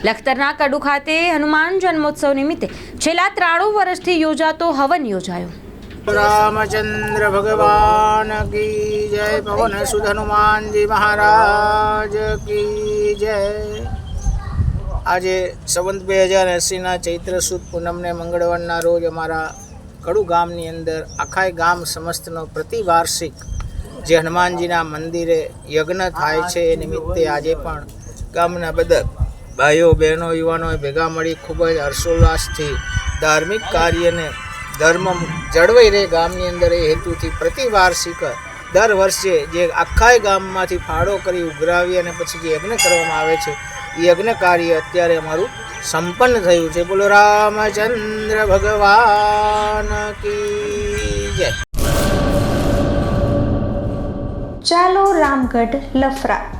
લખતરના કડુ ખાતે હનુમાન જન્મોત્સવ નિમિત્તે છેલ્લા ત્રાણું વર્ષથી યોજાતો હવન યોજાયો. રામચંદ્ર ભગવાન કી જય પવન સુધ હનુમાનજી મહારાજ કી જય. આજે સંવંત બે હજાર એંસીના ચૈત્ર સુદ પૂનમને મંગળવારના રોજ અમારા કડુ ગામની અંદર આખાય ગામ સમસ્તનો પ્રતિવાર્ષિક જે હનુમાનજીના મંદિરે યજ્ઞ થાય છે એ નિમિત્તે આજે પણ ગામના બધા ભાઈઓ, બહેનો, યુવાનોએ ભેગા મળી ખૂબ જ હર્ષોલ્લાસથી ધાર્મિક કાર્યને ધર્મ જળવાઈ રહે ગામની અંદર એ હેતુથી પ્રતિવાર્ષિક દર વર્ષે જે આખાય ગામમાંથી ફાળો કરી ઉઘરાવી અને પછી જે યજ્ઞ કરવામાં આવે છે, એ યજ્ઞ કાર્ય અત્યારે અમારું સંપન્ન થયું છે. બોલો, રામચંદ્ર ભગવાન કી જય. ચાલો રામગઢ લફરા.